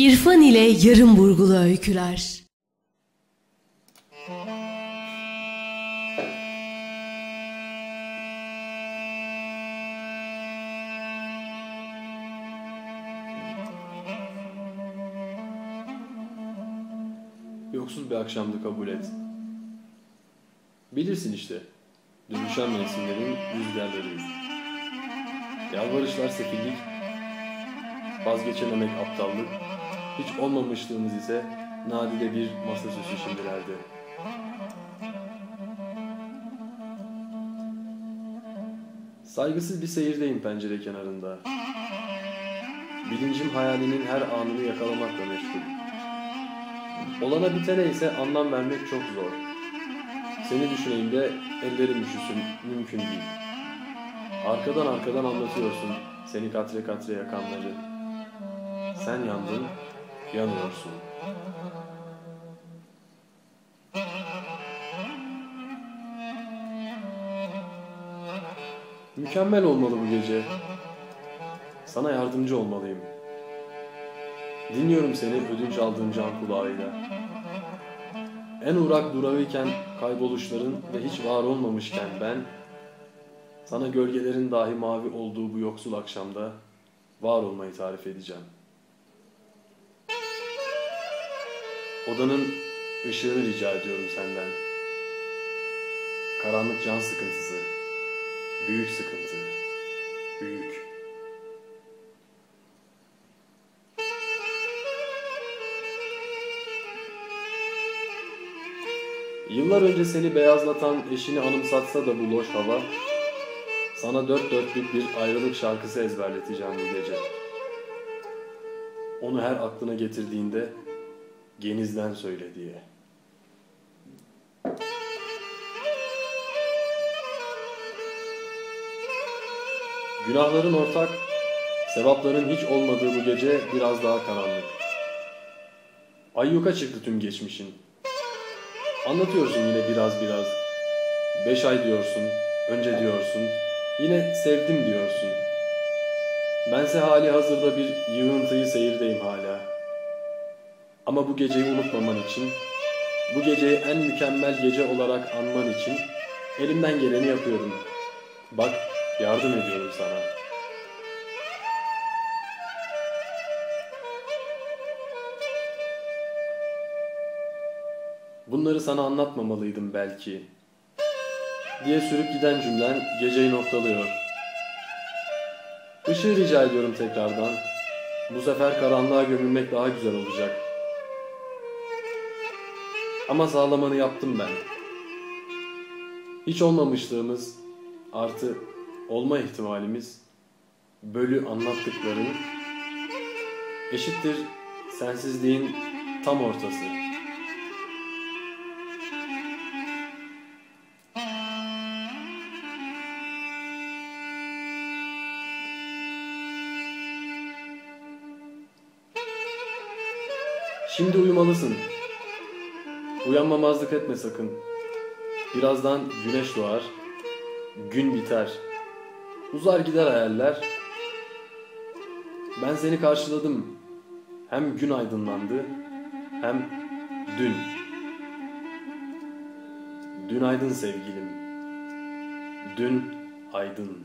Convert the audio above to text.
İrfan ile yarım burgulu öyküler. Yoksuz bir akşamdı kabul et. Bilirsin işte, dönüşen mevsimlerin rüzgarlarıyız. Yalvarışlar sefillik, vazgeçememek aptallık, hiç olmamışlığımız ise nadide bir masasüstü şimdilerde. Saygısız bir seyirdeyim pencere kenarında. Bilincim hayalinin her anını yakalamakla meşgul. Olana bitene ise anlam vermek çok zor. Seni düşüneyim de ellerim üşüsün, mümkün değil. Arkadan arkadan anlatıyorsun seni katre katre yakanları. Sen yandın, yanıyorsun. Mükemmel olmalı bu gece. Sana yardımcı olmalıyım. Dinliyorum seni ödünç aldığım can kulağıyla. En uğrak durağıyken kayboluşların ve hiç var olmamışken ben, sana gölgelerin dahi mavi olduğu bu yoksul akşamda var olmayı tarif edeceğim. Odanın ışığını rica ediyorum senden. Karanlık can sıkıntısı, büyük sıkıntı, büyük. Yıllar önce seni beyazlatan eşini anımsatsa da bu loş hava, sana dört dörtlük bir ayrılık şarkısı ezberleteceğim bu gece. Onu her aklına getirdiğinde genizden söyle diye. Günahların ortak, sevapların hiç olmadığı bu gece biraz daha karanlık. Ayyuka çıktı tüm geçmişin. Anlatıyorsun yine biraz biraz. Beş ay diyorsun, önce diyorsun, yine sevdim diyorsun. Bense hali hazırda bir yığıntıyı seyirdeyim hala. Ama bu geceyi unutmaman için, bu geceyi en mükemmel gece olarak anman için elimden geleni yapıyorum. Bak, yardım ediyorum sana. Bunları sana anlatmamalıydım belki. Diye sürüp giden cümlen geceyi noktalıyor. Işığı rica ediyorum tekrardan. Bu sefer karanlığa gömülmek daha güzel olacak. Ama sağlamanı yaptım ben. Hiç olmamışlığımız artı olma ihtimalimiz bölü anlattıkların eşittir sensizliğin tam ortası. Şimdi uyumalısın. Uyanmamazlık etme sakın. Birazdan güneş doğar, gün biter. Uzar gider hayaller. Ben seni karşıladım. Hem gün aydınlandı, hem dün. Dün aydın sevgilim. Dün aydın.